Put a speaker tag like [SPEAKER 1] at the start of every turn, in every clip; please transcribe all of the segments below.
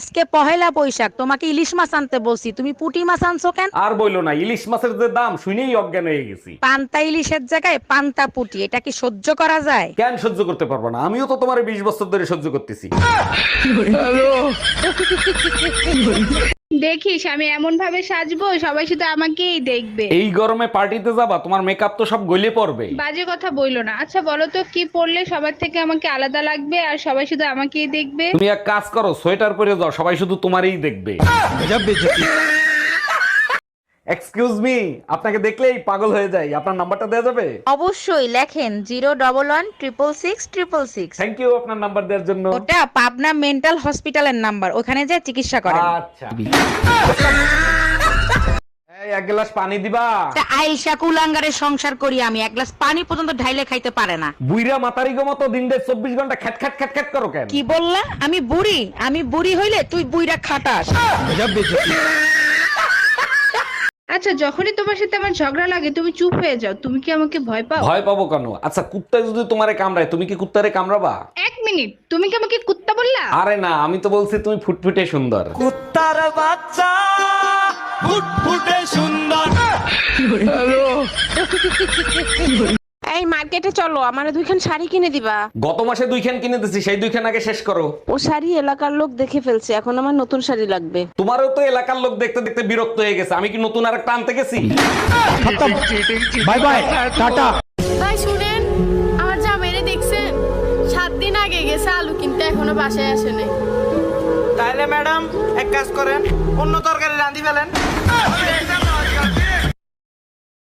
[SPEAKER 1] আজকে পহেলা বৈশাখ তোমাকে ইলিশ মাছ আনতে বলছি। তুমি পুটি মাছ আনছো কেন?
[SPEAKER 2] আর বইলো না ইলিশ মাছের যে দাম শুনেই অজ্ঞান হয়ে গেছি।
[SPEAKER 1] পান্তা ইলিশের জায়গায় পান্তা পুটি এটা কি সহ্য করা যায়?
[SPEAKER 2] কেন সহ্য করতে পারব না? আমিও তো তোমার বিশ বছর ধরে সহ্য করতেছি।
[SPEAKER 3] দেখিস আমি এমন ভাবে সাজবো সবাই শুধু আমাকেই দেখবে।
[SPEAKER 2] এই গরমে পার্টিতে যাবা তোমার মেকআপ তো সব গলে পড়বে।
[SPEAKER 3] বাজে কথা বইলো না। আচ্ছা বলো তো কি পরলে সবার থেকে আমাকে আলাদা লাগবে আর সবাই শুধু আমাকেই দেখবে?
[SPEAKER 2] তুমি এক কাজ করো সোয়েটার পরে যাও সবাই শুধু তোমারই দেখবে। এক্সকিউজ মি আপনাকে দেখলেই পাগল হয়ে যাই। আপনার নাম্বারটা দেওয়া যাবে?
[SPEAKER 1] অবশ্যই লেখেন zero double one triple six triple six
[SPEAKER 2] thank you আপনার নাম্বার দেওয়ার জন্য।
[SPEAKER 1] ওটা পাবনা মেন্টাল হসপিটালের নাম্বার ওখানে যে চিকিৎসা করেন।
[SPEAKER 2] আচ্ছা। এই এক গ্লাস পানি দিবা।
[SPEAKER 1] তা আইসা কুলাঙ্গারের সংসার করি আমি এক গ্লাস পানি পর্যন্ত ঢাইলে খাইতে পারে না।
[SPEAKER 2] বুইরা মাতারি গো মতো দিন দেড় চব্বিশ ঘণ্টা খ্যাট খ্যাট খ্যাট খ্যাট করো কেন?
[SPEAKER 1] কি বললা? আমি বুড়ি আমি বুড়ি হইলে তুই বুইরা খাটাস।
[SPEAKER 3] আচ্ছা যখনই তোমার সাথে আমার ঝগড়া লাগে তুমি চুপ হয়ে যাও। তুমি কি আমাকে ভয় পাও?
[SPEAKER 2] ভয় পাবো কেন? আচ্ছা কুত্তা যদি তোমারে কামড়ায় তুমি কি কুত্তারে কামড়াবা?
[SPEAKER 3] এক মিনিট তুমি কি আমাকে কুত্তা বললা?
[SPEAKER 2] আরে না আমি তো বলছি তুমি ফুটফুটে সুন্দর।
[SPEAKER 4] কুত্তার বাচ্চা ফুটফুটে সুন্দর।
[SPEAKER 5] এই মার্কেটে চলো আমার দুইখান শাড়ি কিনে দিবা।
[SPEAKER 2] গত মাসে দুইখান কিনে দিছি সেই দুইখান আগে শেষ করো।
[SPEAKER 5] ও শাড়ি এলাকার লোক দেখে ফেলছে এখন আমার নতুন শাড়ি লাগবে।
[SPEAKER 2] তোমারও তো এলাকার লোক দেখতে দেখতে বিরক্ত হয়ে গেছে আমি কি নতুন আর একটা আনতে গেছি?
[SPEAKER 4] Bye bye tata.
[SPEAKER 6] ভাই শুনেন আমার জামাইরে দেখছেন? সাত দিন আগে গেছে আলু কিনতে এখনও বাসায় আসে নাই।
[SPEAKER 4] তাহলে ম্যাডাম এক কাজ করেন অন্য তরকারি রাঁধি ফেলেন।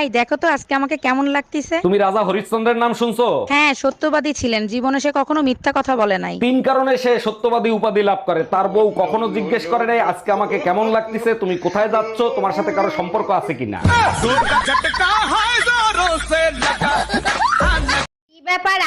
[SPEAKER 1] এই দেখো তো আজকে আমাকে কেমন লাগতেছে।
[SPEAKER 2] তুমি রাজা হরিশ্চন্দ্রের নাম শুনছো?
[SPEAKER 1] হ্যাঁ সত্যবাদী ছিলেন। জীবনে সে কখনো মিথ্যা কথা বলে নাই।
[SPEAKER 2] তিন কারণে সে সত্যবাদী উপাধি লাভ করে। তার বউ কখনো জিজ্ঞেস করে নাই আজকে আমাকে কেমন লাগতেছে তুমি কোথায় যাচ্ছ তোমার সাথে কারও সম্পর্ক আছে কিনা?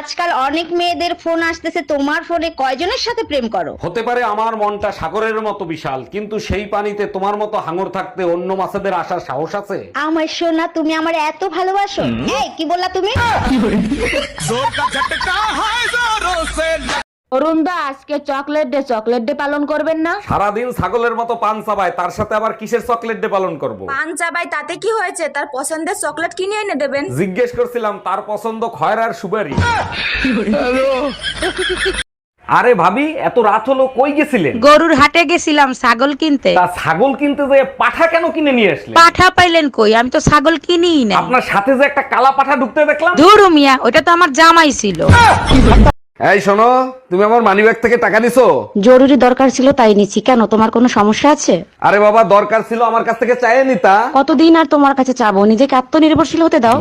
[SPEAKER 7] আজকাল অনেক মেয়েদের ফোন আসতেছে তোমার ফোনে কয়জনের সাথে প্রেম করো?
[SPEAKER 2] হতে পারে আমার মনটা সাগরের মতো বিশাল কিন্তু সেই পানিতে তোমার মতো হাঙর থাকতে অন্য মাছেদের আসার সাহস আছে?
[SPEAKER 7] আমার সোনা তুমি আমার এত ভালোবাসো। এই কি বললা তুমি?
[SPEAKER 8] অরুণ দা আজকে চকলেট ডে চকলেট ডে পালন করবেন না?
[SPEAKER 2] সারাদিন ছাগলের মতো পান চাবায় তার সাথে আবার কিসের চকলেট ডে পালন করব?
[SPEAKER 5] পান চাবাই তাতে কি হয়েছে? তার পছন্দের চকলেট কিনে এনে দেবেন।
[SPEAKER 2] জিজ্ঞেস করছিলাম তার পছন্দ খয়রা আর সুপারি। আরে ভাবি এত রাত হলো কই গেছিলেন?
[SPEAKER 1] গরুর হাটে গেছিলাম ছাগল কিনতে।
[SPEAKER 2] তা ছাগল কিনতে যে পাঠা কেন কিনে নিয়ে আসলেন?
[SPEAKER 1] পাঠা পাইলেন কই? আমি তো ছাগল কিনিই না
[SPEAKER 2] আপনার সাথে যে একটা কালা পাঠা ঢুকতে দেখলাম।
[SPEAKER 1] ধুরু মিয়া ওটা তো আমার জামাই ছিল।
[SPEAKER 2] এই শোনো তুমি আমার মানি ব্যাগ থেকে টাকা দিছো
[SPEAKER 7] জরুরি দরকার ছিল তাই নিছি। কেন তোমার কোনো সমস্যা আছে?
[SPEAKER 2] আরে বাবা দরকার ছিল আমার কাছ থেকে চাইয়ে নিতা।
[SPEAKER 7] কতদিন আর তোমার কাছে চাবো? নিজেকে আত্মনির্ভরশীল হতে দাও।